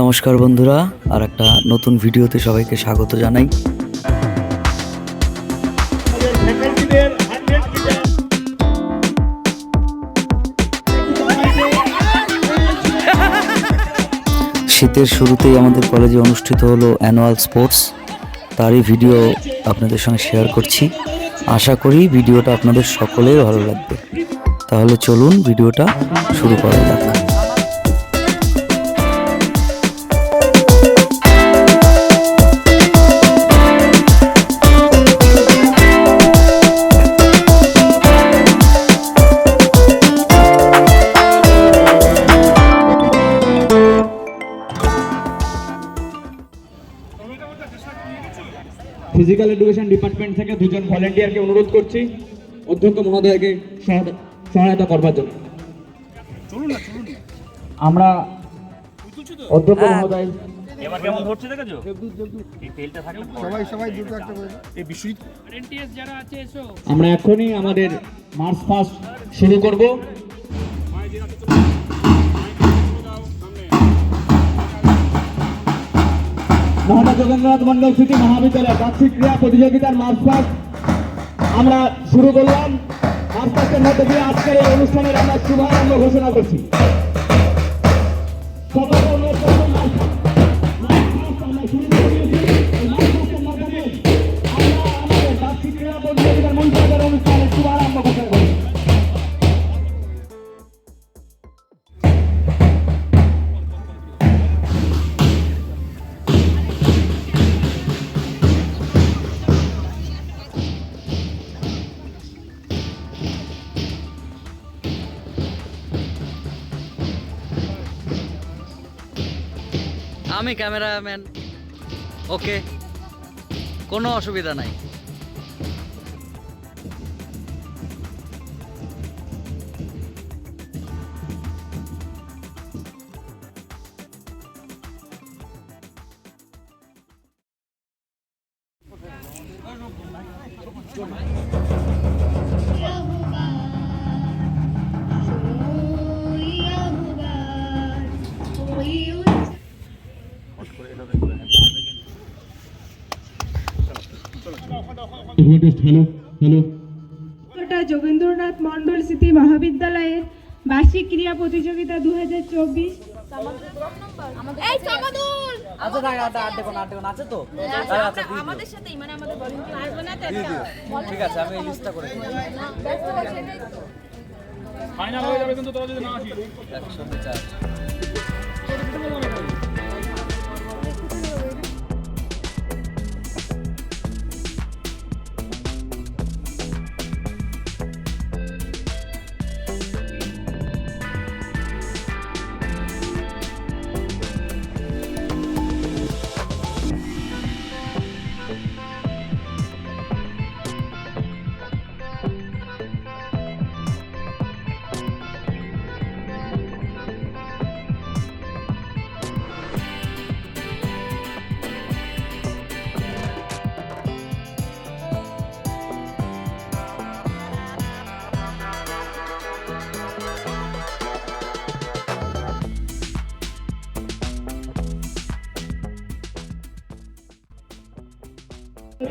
নমস্কার বন্ধুরা, আর একটা নতুন ভিডিওতে সবাইকে স্বাগত জানাই। শীতের শুরুতেই আমাদের কলেজে অনুষ্ঠিত হলো অ্যানুয়াল স্পোর্টস তারই ভিডিও আপনাদের সঙ্গে শেয়ার করছি। আশা করি ভিডিওটা আপনাদের সকলের ভালো লাগবে। তাহলে চলুন ভিডিওটা শুরু করা যাক। ফিজিক্যাল এডুকেশন ডিপার্টমেন্ট থেকে দুজন ভলেন্টিয়ারকে অনুরোধ করছি অধ্যক্ষ মহোদয়কে সহায়তা- সহায়তা করবার জন্য। আমরা অধ্যক্ষ মহোদয় এবার কেমন ধরছে দেখেছ? এই তেলটা থাকলে আমরা এখনই আমাদের মার্চ ফাস্ট শুরু করব। মহারাজ যোগেন্দ্রনাথ মন্ডল স্মৃতি মহাবিদ্যালয় বার্ষিক ক্রীড়া প্রতিযোগিতার মার্চ ফাস্ট আমরা শুরু করলাম। মার্চ ফাস্টের মধ্যে দিয়ে আজকের এই অনুষ্ঠানের আমরা শুভারম্ভ ঘোষণা করছি। সকলকে অনুরোধ আমি ক্যামেরাম্যান। ওকে কোনো অসুবিধা নাই। হ্যালো হ্যালো যোগেন্দ্রনাথ মন্ডল স্মৃতি মহাবিদ্যালয়ের বার্ষিক ক্রীড়া প্রতিযোগিতা দু হাজার চব্বিশ আছে ফাইনাল হয়ে যাবে কিন্তু তোরা যদি না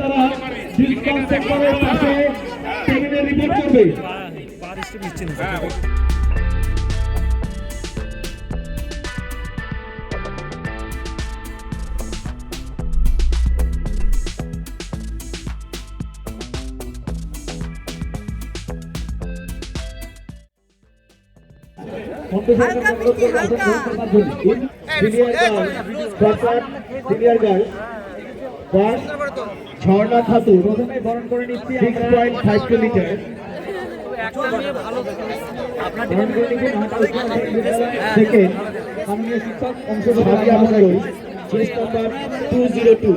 তারা ডিসকাউন্ট সেক্টরের পাশে টেবিলে রিপোর্ট করবে senior girl first Jharna Khatun প্রথমে বরণ করে নিচ্ছি সিক্স পয়েন্ট ফাইভ থেকে শিক্ষক অংশগ্রহণ chest number two zero two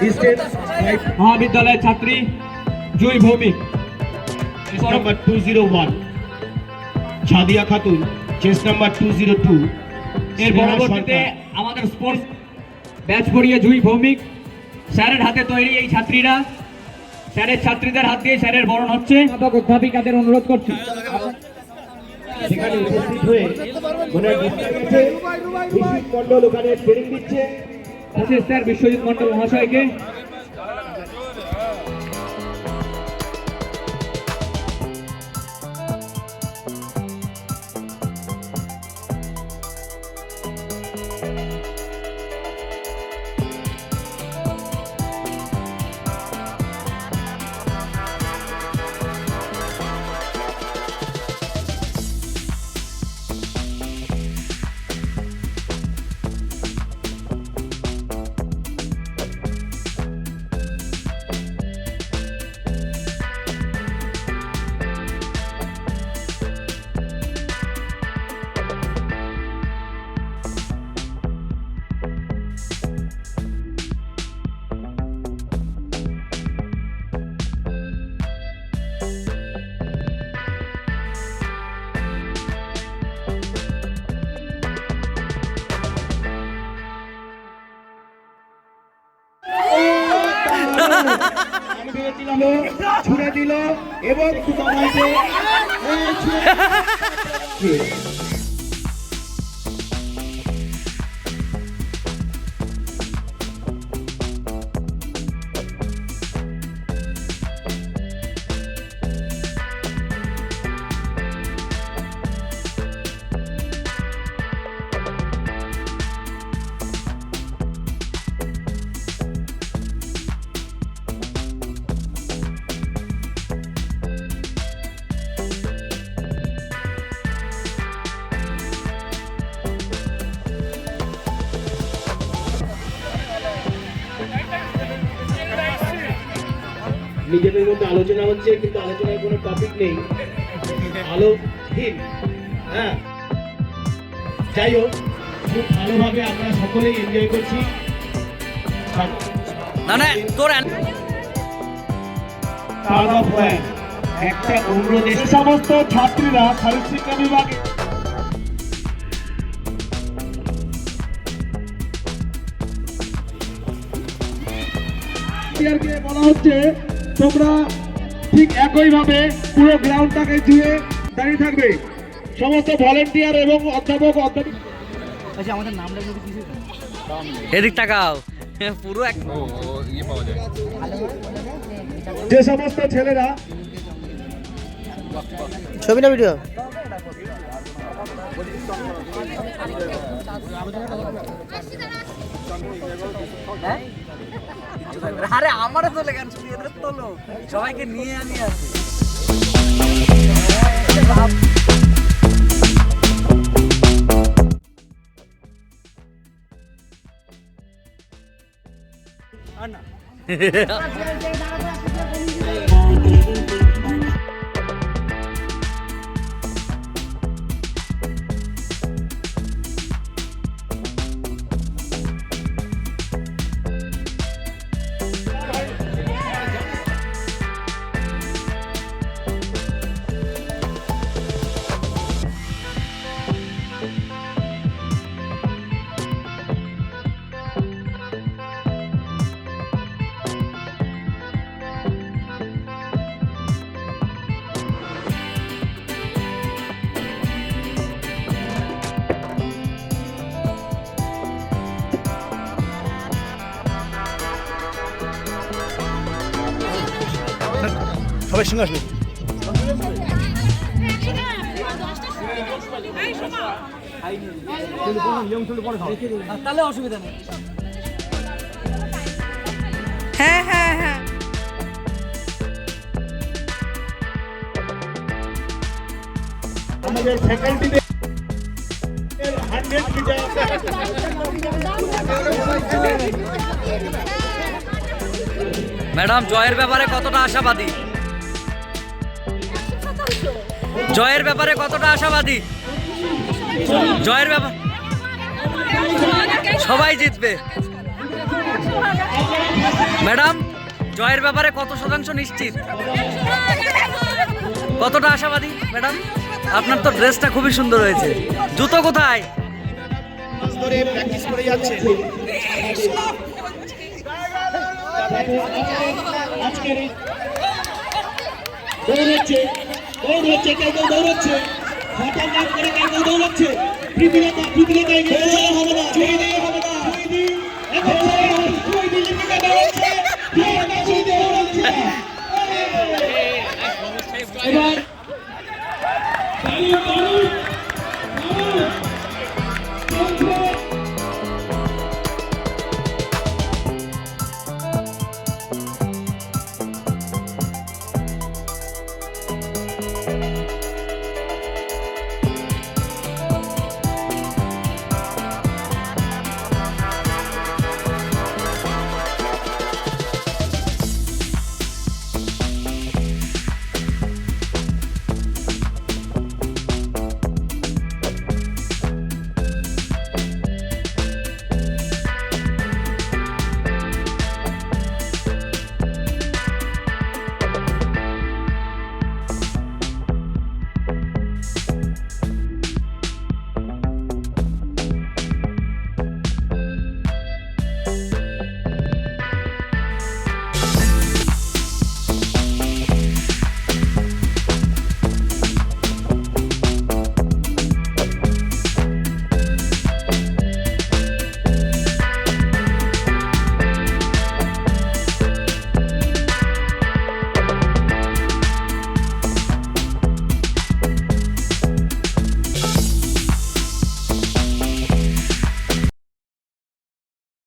distance মহাবিদ্যালয়ের ছাত্রী Jui Bhowmik. Number two zero one Sadia Khatun chest number two zero two এর পরবর্তীতে আমাদের স্পোর্টস ব্যাচ পড়িয়ে জুই ভৌমিক। স্যারের হাতে তৈরি এই ছাত্রীরা। স্যারের ছাত্রীদের হাত দিয়ে স্যারের বরণ হচ্ছে। অধ্যাপিকাদের অনুরোধ করছি। উপস্থিত হয়ে স্যার বিশ্বজিৎ মন্ডল মহাশয়কে। ও ছুড়ে দিল এবং নিজেদের মধ্যে আলোচনা হচ্ছে কিন্তু আলোচনার কোনো টপিক নেই। আলোহীন। হ্যাঁ। যাই হোক খুব ভালোভাবে আমরা সকলেই এনজয় করছি। না না তোর একটা দেশে। সমস্ত ছাত্রীরা শিক্ষা বিভাগে বলা হচ্ছে তোমরা ঠিক একইভাবে পুরো গ্রাউন্ডটাকে জুড়ে দাঁড়িয়ে থাকবে। সমস্ত ভলেন্টিয়ার এবং অধ্যাপক অধ্যাপিকা এদিক তাকাও। পুরো এক যে সমস্ত ছেলেরা ছবি না ভিডিও আরে আমারও তোলে গান শুনি এদের তোলো সবাইকে নিয়ে আমি আসি সবাই সঙ্গে আসবে। তাহলে অসুবিধা নেই। হ্যাঁ হ্যাঁ হ্যাঁ। আমাদের ফ্যাকাল্টিদের হান্ড্রেড ম্যাডাম জয়ের ব্যাপারে কতটা আশাবাদী? জয়ের ব্যাপারে কতটা আশাবাদী? জয়ের ব্যাপার সবাই জিতবে। ম্যাডাম, জয়ের ব্যাপারে কত শতাংশ নিশ্চিত? কতটা আশাবাদী, ম্যাডাম? আপনার তো ড্রেসটা খুবই সুন্দর হয়েছে। জুতো কোথায়? আজকের দৌড় হচ্ছে কেউ কেউ দৌড় হঠাৎ নাম করে কেউ দৌড়াচ্ছে প্রীতিলতা পৃথিবীতে চলে হবে না হবে না